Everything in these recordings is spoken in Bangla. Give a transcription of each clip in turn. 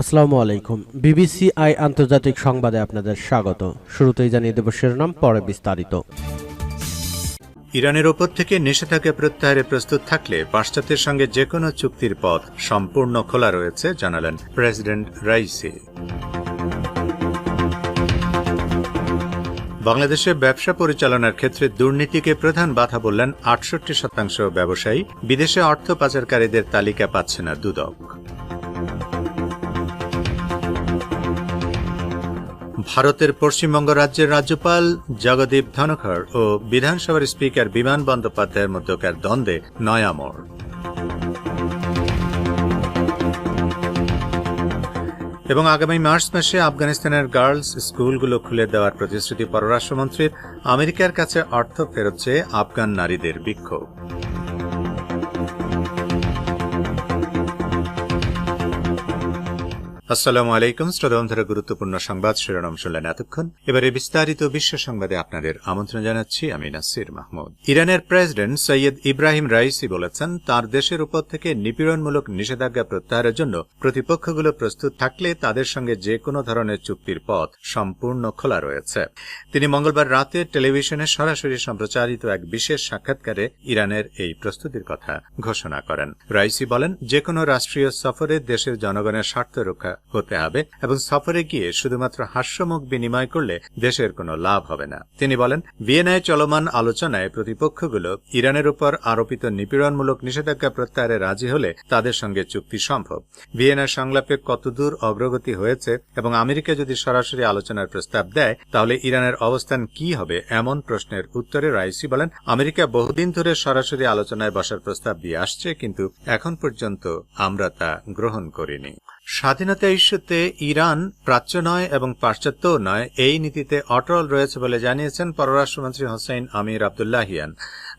আসসালামু আলাইকুম। বিবিসি আই আন্তর্জাতিক সংবাদে আপনাদের স্বাগত। শুরুতেই জানিয়ে দেব শিরোনাম, পরে বিস্তারিত। ইরানের ওপর থেকে নিষেধাজ্ঞা প্রত্যাহারে প্রস্তুত থাকলে পাশ্চাত্যের সঙ্গে যে কোনো চুক্তির পথ সম্পূর্ণ খোলা রয়েছে, জানালেন প্রেসিডেন্ট রাইসি। বাংলাদেশে ব্যবসা পরিচালনার ক্ষেত্রে দুর্নীতিকে প্রধান বাধা বললেন আটষট্টি শতাংশ ব্যবসায়ী। বিদেশে অর্থ পাচারকারীদের তালিকা পাচ্ছে না দুদক। ভারতের পশ্চিমবঙ্গ রাজ্যের রাজ্যপাল জগদীপ ধনখড় ও বিধানসভার স্পিকার বিমান বন্দ্যোপাধ্যায়ের মধ্যকার দ্বন্দ্বে নয়া মোড়। এবং আগামী মার্চ মাসে আফগানিস্তানের গার্লস স্কুলগুলো খুলে দেওয়ার প্রতিশ্রুতি পররাষ্ট্রমন্ত্রীর, আমেরিকার কাছে অর্থ ফেরত চেয়ে আফগান নারীদের বিক্ষোভ। আসসালামু আলাইকুম, শ্রোতাবন্ধুরা, গুরুত্বপূর্ণ সংবাদ শিরোনাম শুনলেন এতক্ষণ। এবারে বিস্তারিত বিশ্ব সংবাদে আপনাদের আমন্ত্রণ জানাচ্ছি আমি নাসির মাহমুদ। ইরানের প্রেসিডেন্ট সৈয়দ ইব্রাহিম রাইসি বলেছেন, তার দেশের উপর থেকে নিপীড়নমূলক নিষেধাজ্ঞা প্রত্যাহারের জন্য প্রতিপক্ষগুলো প্রস্তুত থাকলে তাদের সঙ্গে যে কোনো ধরনের চুক্তির পথ সম্পূর্ণ খোলা রয়েছে। তিনি মঙ্গলবার রাতে টেলিভিশনে সরাসরি সম্প্রচারিত এক বিশেষ সাক্ষাৎকারে ইরানের এই প্রস্তুতির কথা ঘোষণা করেন। রাইসি বলেন যে কোনো রাষ্ট্রীয় সফরে দেশের জনগণের স্বার্থ রক্ষা হতে হবে এবং সফরে গিয়ে শুধুমাত্র হাস্যমুখ বিনিময় করলে দেশের কোনো লাভ হবে না। তিনি বলেন, ভিয়েনায় চলমান আলোচনায় প্রতিপক্ষগুলো ইরানের উপর আরোপিত নিপীড়নমূলক নিষেধাজ্ঞা প্রত্যাহারে রাজি হলে তাদের সঙ্গে চুক্তি সম্ভব। ভিয়েনা সংলাপে কতদূর অগ্রগতি হয়েছে এবং আমেরিকা যদি সরাসরি আলোচনার প্রস্তাব দেয়, তাহলে ইরানের অবস্থান কি হবে এমন প্রশ্নের উত্তরে রাইসি বলেন, আমেরিকা বহুদিন ধরে সরাসরি আলোচনায় বসার প্রস্তাব দিয়ে আসছে, কিন্তু এখন পর্যন্ত আমরা তা গ্রহণ করিনি। স্বাধীনতা ইস্যুতে ইরান প্রাচ্য নয় এবং পাশ্চাত্য নয়, এই নীতিতে অটল রয়েছে বলে জানিয়েছেন পররাষ্ট্রমন্ত্রী হোসেন আমির আবদুল্লাহিয়ান।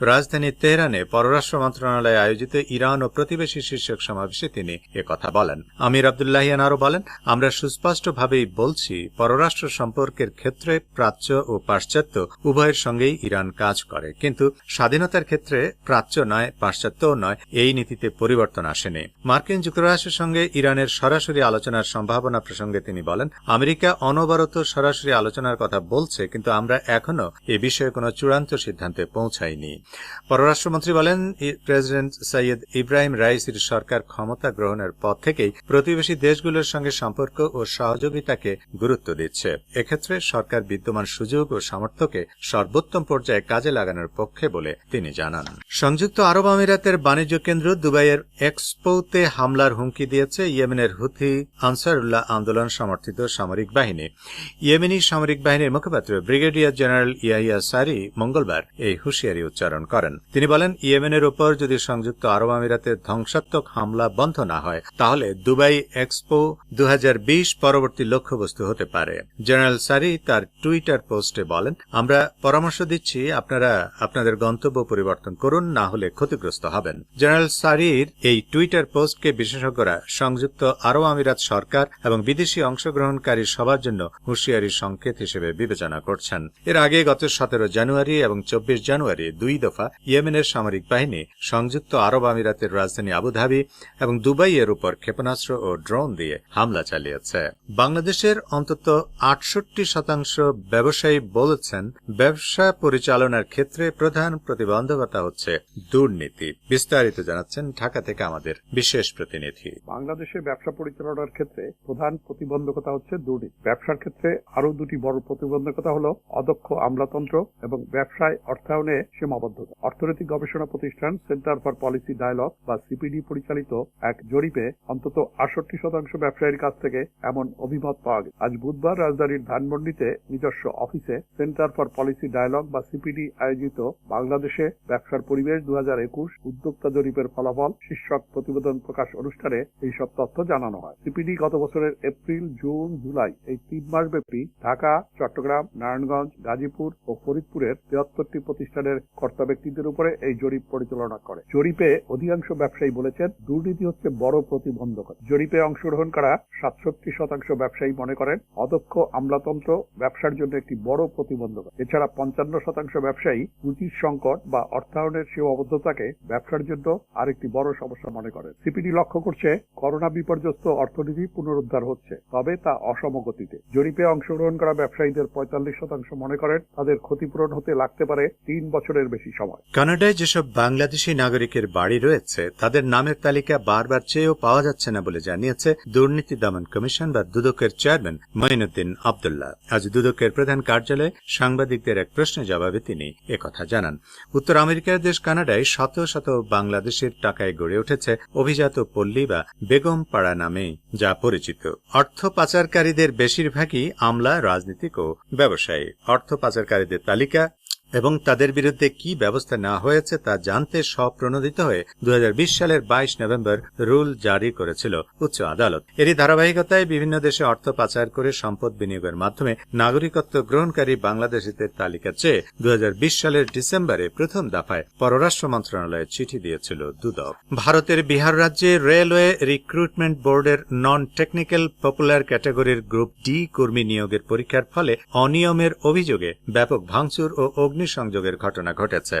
রাজধানী তেহরানে পররাষ্ট্র মন্ত্রণালয়ে আয়োজিত ইরান ও প্রতিবেশী শীর্ষক সমাবেশে তিনি কথা বলেন। আমির আবদুল্লাহিয়ান আরও বলেন, আমরা সুস্পষ্টভাবেই বলছি, পররাষ্ট্র সম্পর্কের ক্ষেত্রে প্রাচ্য ও পাশ্চাত্য উভয়ের সঙ্গেই ইরান কাজ করে। কিন্তু স্বাধীনতার ক্ষেত্রে প্রাচ্য নয়, পাশ্চাত্যও নয়, এই নীতিতে পরিবর্তন আসেনি। মার্কিন যুক্তরাষ্ট্রের সঙ্গে ইরানের সরাসরি আলোচনার সম্ভাবনা প্রসঙ্গে তিনি বলেন, আমেরিকা অনবরত সরাসরি আলোচনার কথা বলছে, কিন্তু আমরা এখনও এ বিষয়ে কোনো চূড়ান্ত সিদ্ধান্তে পৌঁছাইনি। পররাষ্ট্রমন্ত্রী বলেন প্রেসিডেন্ট সৈয়দ ইব্রাহিম রাইসির সরকার ক্ষমতা গ্রহণের পর থেকেই প্রতিবেশী দেশগুলোর সঙ্গে সম্পর্ক ও সহযোগিতাকে গুরুত্ব দিচ্ছে। এক্ষেত্রে সরকার বিদ্যমান সুযোগ ও সামর্থ্যকে সর্বোত্তম পর্যায়ে কাজে লাগানোর পক্ষে বলে তিনি জানান। সংযুক্ত আরব আমিরাতের বাণিজ্য কেন্দ্র দুবাইয়ের এক্সপোতে হামলার হুমকি দিয়েছে ইয়েমেনের হুথি আনসারুল্লাহ আন্দোলন সমর্থিত সামরিক বাহিনী। ইয়েমেনি সামরিক বাহিনীর মুখপাত্র ব্রিগেডিয়ার জেনারেল ইয়াহিয়া সারি মঙ্গলবার এই হুঁশিয়ারি উচ্চারণ করেন। তিনি বলেন, ইয়েমেনের উপর যদি সংযুক্ত আরব আমিরাতের ধ্বংসাত্মক হামলা বন্ধ না হয়, তাহলে দুবাই এক্সপো দু পরবর্তী লক্ষ্যবস্তু হতে পারে। জেনারেল সারি তার টুইটার পোস্টে বলেন, আমরা পরামর্শ দিচ্ছি, আপনারা আপনাদের গন্তব্য পরিবর্তন করুন, না হলে ক্ষতিগ্রস্ত হবেন। জেনারেল সারির এই টুইটার পোস্টকে বিশেষজ্ঞরা সংযুক্ত আরব আমিরাত সরকার এবং বিদেশি অংশগ্রহণকারী সবার জন্য হুঁশিয়ারির সংকেত হিসেবে বিবেচনা করছেন। এর আগে গত সতেরো জানুয়ারি এবং চব্বিশ জানুয়ারি দুই দফা ইয়েমেনের সামরিক বাহিনী, সংযুক্ত আরব আমিরাতের রাজধানী আবুধাবি এবং দুবাইয়ের উপর ক্ষেপণাস্ত্র ও ড্রোন দিয়ে হামলা চালিয়েছে। বাংলাদেশের অন্তত আটষট্টি শতাংশ ব্যবসায়ী বলেছেন ব্যবসা পরিচালনার ক্ষেত্রে প্রধান প্রতিবন্ধকতা হচ্ছে দুর্নীতি। বিস্তারিত জানাচ্ছেন ঢাকা থেকে আমাদের বিশেষ প্রতিনিধি। বাংলাদেশে ব্যবসা পরিচালনার ক্ষেত্রে প্রধান প্রতিবন্ধকতা হচ্ছে দুর্নীতি। ব্যবসার ক্ষেত্রে আরও দুটি বড় প্রতিবন্ধকতা হলো অদক্ষ আমলাতন্ত্র এবং ব্যবসায় অর্থায়নে সীমাবদ্ধতা অর্থনৈতিক গবেষণা প্রতিষ্ঠান সেন্টার ফর পলিসি ডায়ালগ বা সিপিডি পরিচালিত এক জরিপে অন্তত আটষট্টি শতাংশ ব্যবসায়ীর কাছ থেকে এমন অভিমত পাওয়া গেছে। আজ বুধবার রাজধানীর ধানমন্ডিতে নিজস্ব অফিসে সেন্টার ফর পলিসি ডায়ালগ বা সিপিডি আয়োজিত বাংলাদেশে ব্যবসার পরিবেশ দুহাজার একুশ উদ্যোক্তা জরিপের ফলাফল শীর্ষক প্রতিবেদন প্রকাশ অনুষ্ঠানে এইসব তথ্য জানানো হয়। সিপিডি গত বছরের এপ্রিল, জুন, জুলাই এই তিন মাস ব্যাপী ঢাকা, চট্টগ্রাম, নারায়ণগঞ্জ, গাজীপুর ও ফরিদপুরের তিয়াত্তরটি প্রতিষ্ঠানের কর্তা ব্যক্তিদের উপরে এই জরিপ পরিচালনা করে। জরিপে অধিকাংশ ব্যবসায়ী বলেছেন, দুর্নীতি হচ্ছে বড় প্রতিবন্ধকতা। জরিপে অংশগ্রহণ করা সাতষট্টি শতাংশ ব্যবসায়ী মনে করেন, অদক্ষ আমলাতন্ত্র ব্যবসার জন্য একটি বড় প্রতিবন্ধকতা। এছাড়া পঞ্চান্ন শতাংশ ব্যবসায়ী পুঁজির সংকট বা অর্থায়নের সীমাবদ্ধতাকে ব্যবসার জন্য আরেকটি বড় সমস্যা মনে করেন। সিপিডি লক্ষ্য করছে, করোনা বিপর্যস্ত অর্থনীতি পুনরুদ্ধার হচ্ছে, তবে তা অসম গতিতে জরিপে অংশগ্রহণ করা ব্যবসায়ীদের পঁয়তাল্লিশ শতাংশ মনে করেন, তাদের ক্ষতিপূরণ হতে লাগতে পারে তিন বছরের বেশি সময়। কানাডায় যেসব বাংলাদেশি নাগরিকের বাড়ি রয়েছে, তাদের নামের তালিকা বারবার চেয়েও পাওয়া যাচ্ছে না বলে জানিয়েছে দুর্নীতি দমন কমিশন বা দুদকের চেয়ারম্যান মঈনুদ্দিন আবদুল্লাহ। আজ দুদকের প্রধান কার্যালয়ে সাংবাদিকদের এক প্রশ্নের জবাবে তিনি একথা জানান। উত্তর আমেরিকার দেশ কানাডায় শত শত বাংলাদেশের টাকায় গড়ে উঠেছে অভিজাত পল্লী বা বেগম পাড়া নামে, যা পরিচিত। অর্থ পাচারকারীদের বেশিরভাগই আমলা, রাজনীতিক ও ব্যবসায়ী। অর্থ পাচারকারীদের তালিকা এবং তাদের বিরুদ্ধে কি ব্যবস্থা নেওয়া হয়েছে তা জানতে স্বপ্রণোদিত হয়ে দু হাজার বিশ সালের বাইশ নভেম্বর রুল জারি করেছিল উচ্চ আদালত। এরই ধারাবাহিকতায় বিভিন্ন দেশে অর্থ পাচার করে সম্পদ বিনিয়োগের মাধ্যমে নাগরিকত্ব গ্রহণকারী বাংলাদেশিদের তালিকা চেয়ে দু হাজার বিশ সালের ডিসেম্বরে প্রথম দফায় পররাষ্ট্র মন্ত্রণালয়ে চিঠি দিয়েছিল দুদক। ভারতের বিহার রাজ্যে রেলওয়ে রিক্রুটমেন্ট বোর্ডের নন টেকনিক্যাল পপুলার ক্যাটাগরির গ্রুপ ডি কর্মী নিয়োগের পরীক্ষার ফলে অনিয়মের অভিযোগে ব্যাপক ভাঙচুর ও অগ্নিসংযোগের ঘটনা ঘটেছে।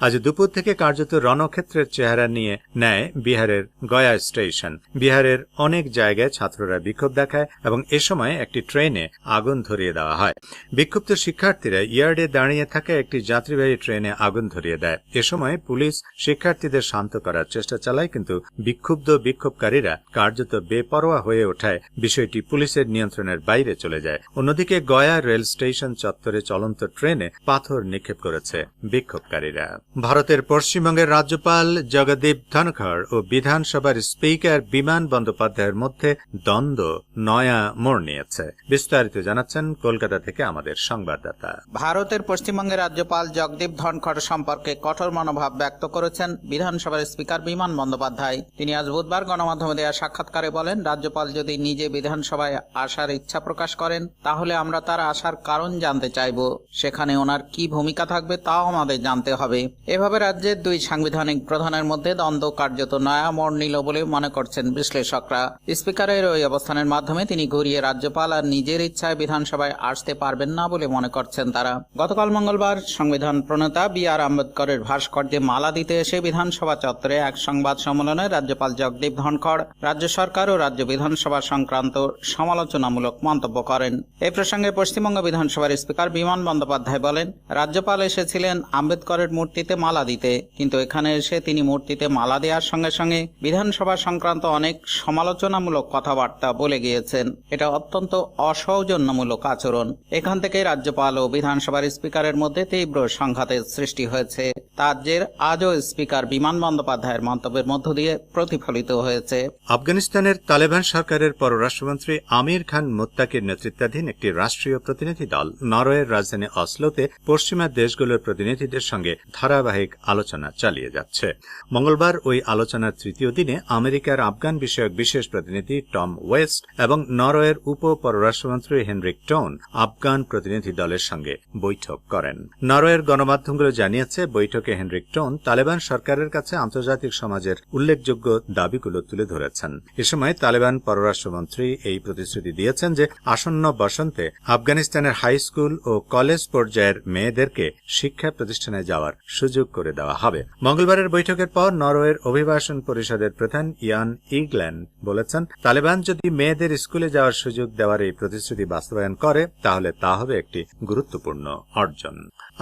আজ দুপুর থেকে কার্যত রণক্ষেত্রের চেহারা নিয়ে নেয় বিহারের গয়া স্টেশন। বিহারের অনেক জায়গায় ছাত্ররা বিক্ষোভ দেখায় এবং এ সময় একটি ট্রেনে আগুন ধরিয়ে দেওয়া হয়। বিক্ষুব্ধ শিক্ষার্থীরা ইয়ার্ডে দাঁড়িয়ে থাকা একটি যাত্রীবাহী ট্রেনে আগুন ধরিয়ে দেয়। এ সময় পুলিশ শিক্ষার্থীদের শান্ত করার চেষ্টা চালায়, কিন্তু বিক্ষুব্ধ বিক্ষোভকারীরা কার্যত বেপরোয়া হয়ে ওঠায়। বিষয়টি পুলিশের নিয়ন্ত্রণের বাইরে চলে যায়। অন্যদিকে গয়া রেল স্টেশন চত্বরে চলন্ত ট্রেনে পাথর নিক্ষেপ করেছে বিক্ষোভকারীরা। ভারতের পশ্চিমবঙ্গের রাজ্যপাল জগদীপ ধনখড় ও বিধানসভার স্পিকার বিমান বন্দ্যোপাধ্যায়ের মধ্যে দ্বন্দ্ব, নয়া মোড় নিয়েছে। বিস্তারিত জানাচ্ছেন কলকাতা থেকে আমাদের সংবাদদাতা। ভারতের পশ্চিমবঙ্গের রাজ্যপাল জগদীপ ধনখড় সম্পর্কে কঠোর মনোভাব ব্যক্ত করেছেন বিধানসভার স্পিকার বিমান বন্দ্যোপাধ্যায়। তিনি আজ বুধবার গণমাধ্যমে দেওয়া সাক্ষাৎকারে বলেন, রাজ্যপাল যদি নিজে বিধানসভায় আসার ইচ্ছা প্রকাশ করেন, তাহলে আমরা তার আসার কারণ জানতে চাইব। সেখানে ওনার কি ভূমিকা থাকবে তাও আমাদের জানতে হবে। এভাবে রাজ্যের দুই সাংবিধানিক প্রধানের মধ্যে দ্বন্দ্ব কার্যত নয়া মোড় নিল বলে মনে করছেন বিশ্লেষকরা। স্পিকারের ওই অবস্থানের মাধ্যমে তিনি ঘুরিয়ে রাজ্যপাল আর নিজের ইচ্ছায় বিধানসভায় আসতে পারবেন না বলে মনে করছেন তারা। গতকাল মঙ্গলবার সংবিধান প্রণেতা বি আর আম্বেদকরের ভাস্কর্যে মালা দিতে এসে বিধানসভা চত্বরে এক সংবাদ সম্মেলনে রাজ্যপাল জগদীপ ধনখড়, রাজ্য সরকার ও রাজ্য বিধানসভা সংক্রান্ত সমালোচনামূলক মন্তব্য করেন। এই প্রসঙ্গে পশ্চিমবঙ্গ বিধানসভার স্পিকার বিমান বন্দ্যোপাধ্যায় বলেন রাজ্যপাল এসেছিলেন আম্বেদকরের মূর্তিতে মালা দিতে। কিন্তু এখানে এসে তিনি মূর্তিতে মালা দেওয়ার সঙ্গে সঙ্গে বিধানসভা সংক্রান্ত অনেক সমালোচনামূলক কথাবার্তা বলে গিয়েছেন। এটা অত্যন্ত অসৌজন্যমূলক আচরণ। এখান থেকে রাজ্যপাল ও বিধানসভার স্পিকারের মধ্যে তীব্র সংঘাতের সৃষ্টি হয়েছে। তার আজও স্পিকার বিমান বন্দ্যোপাধ্যায়ের মন্তব্যের মধ্য দিয়ে প্রতিফলিত হয়েছে। আফগানিস্তানের তালেবান সরকারের পররাষ্ট্রমন্ত্রী আমির খান মুত্তাকির নেতৃত্বাধীন একটি রাষ্ট্রীয় প্রতিনিধি দল নরওয়ের রাজধানী অসলোতে পশ্চিমা দেশগুলোর প্রতিনিধিদের সঙ্গে ধারাবাহিক আলোচনা চালিয়ে যাচ্ছে। মঙ্গলবার ওই আলোচনার তৃতীয় দিনে আমেরিকার আফগান বিষয়ক বিশেষ প্রতিনিধি টম ওয়েস্ট এবং নরওয়ের উপ পররাষ্ট্রমন্ত্রী হেনরিক টোন আফগান প্রতিনিধি দলের সঙ্গে বৈঠক করেন। নরওয়ের গণমাধ্যমগুলো জানিয়েছে, বৈঠকে হেনরিক টোন তালেবান সরকারের কাছে আন্তর্জাতিক সমাজের উল্লেখযোগ্য দাবিগুলো তুলে ধরেছেন। এ সময় তালেবান পররাষ্ট্রমন্ত্রী এই প্রতিশ্রুতি দিয়েছেন যে, আসন্ন বসন্তে আফগানিস্তানের হাই স্কুল ও কলেজ পর্যায়ের মেয়েদেরকে শিক্ষা প্রতিষ্ঠানে যাওয়ার সুযোগ করে দেওয়া হবে। মঙ্গলবারের বৈঠকের পর নরওয়ের অভিবাসন পরিষদের প্রধান ইয়ান ইগল্যান্ড বলেছেন, তালেবান যদি মেয়েদের স্কুলে যাওয়ার সুযোগ দেওয়ার এই প্রতিশ্রুতি বাস্তবায়ন করে, তাহলে তা হবে একটি গুরুত্বপূর্ণ অর্জন।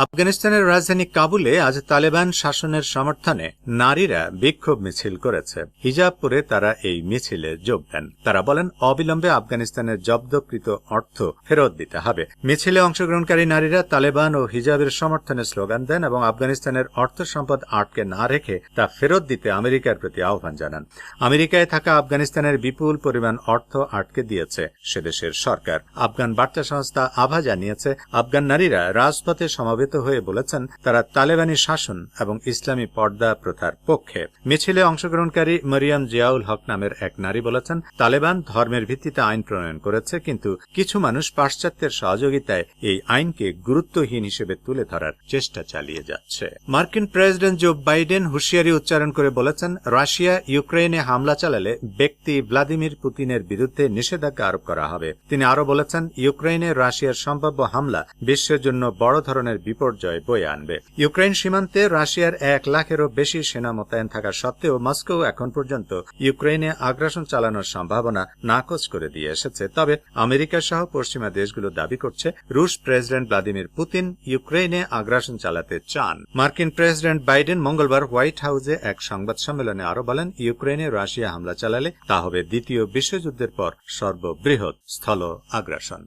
আফগানিস্তানের রাজধানী কাবুলে আজ তালেবান শাসনের সমর্থনে নারীরা বিক্ষোভ মিছিল করেছে। হিজাব পরে তারা এই মিছিলে যোগ দেন। তারা বলেন, অবিলম্বে আফগানিস্তানের জব্দকৃত অর্থ ফেরত দিতে হবে। মিছিলে অংশগ্রহণকারী নারীরা তালেবান ও হিজাবের সমর্থনে স্লোগান দেন এবং আফগানিস্তানের অর্থ সম্পদ আটকে না রেখে তা ফেরত দিতে আমেরিকার প্রতি আহ্বান জানান। আমেরিকায় থাকা আফগানিস্তানের বিপুল পরিমাণ অর্থ আটকে দিয়েছে সেদেশের সরকার। আফগান বার্তা সংস্থা আভা জানিয়েছে, আফগান নারীরা রাজপথে সমাবেত হয়ে বলেছেন, তারা তালেবানি শাসন এবং ইসলামী পর্দা প্রথার পক্ষে। মিছিলে অংশগ্রহণকারী মরিয়াম জিয়াউল হক নামের এক নারী বলেছেন, তালেবান ধর্মের ভিত্তিতে আইন প্রণয়ন করেছে, কিন্তু কিছু মানুষ পাশ্চাত্যের সহযোগিতায় এই আইনকে গুরুত্বহীন হিসেবে তুলে ধরার চেষ্টা চালিয়ে যাচ্ছে। মার্কিন প্রেসিডেন্ট জো বাইডেন হুঁশিয়ারি উচ্চারণ করে বলেছেন, রাশিয়া ইউক্রেনে হামলা চালালে ব্যক্তি ভ্লাদিমির পুতিনের বিরুদ্ধে নিষেধাজ্ঞা আরোপ করা হবে। তিনি আরও বলেছেন ইউক্রেনে রাশিয়ার সম্ভাব্য হামলা বিশ্বের জন্য বড় ধরনের বিপর্যয় বয়ে আনবে। ইউক্রেন সীমান্তে রাশিয়ার এক লাখেরও বেশি সেনা মোতায়েন থাকা সত্ত্বেও মস্কো এখন পর্যন্ত ইউক্রেনে আগ্রাসন চালানোর সম্ভাবনা নাকচ করে দিয়ে এসেছে। তবে আমেরিকা সহ পশ্চিমা দেশগুলো দাবি করছে, রুশ প্রেসিডেন্ট ভ্লাদিমির পুতিন ইউক্রেনে আগ্রাসন চালাতে চান। মার্কিন প্রেসিডেন্ট বাইডেন মঙ্গলবার হোয়াইট হাউসে এক সংবাদ সম্মেলনে আরও বলেন ইউক্রেনে রাশিয়া হামলা চালালে তা হবে দ্বিতীয় বিশ্বযুদ্ধের পর সর্ববৃহৎ স্থল আগ্রাসন।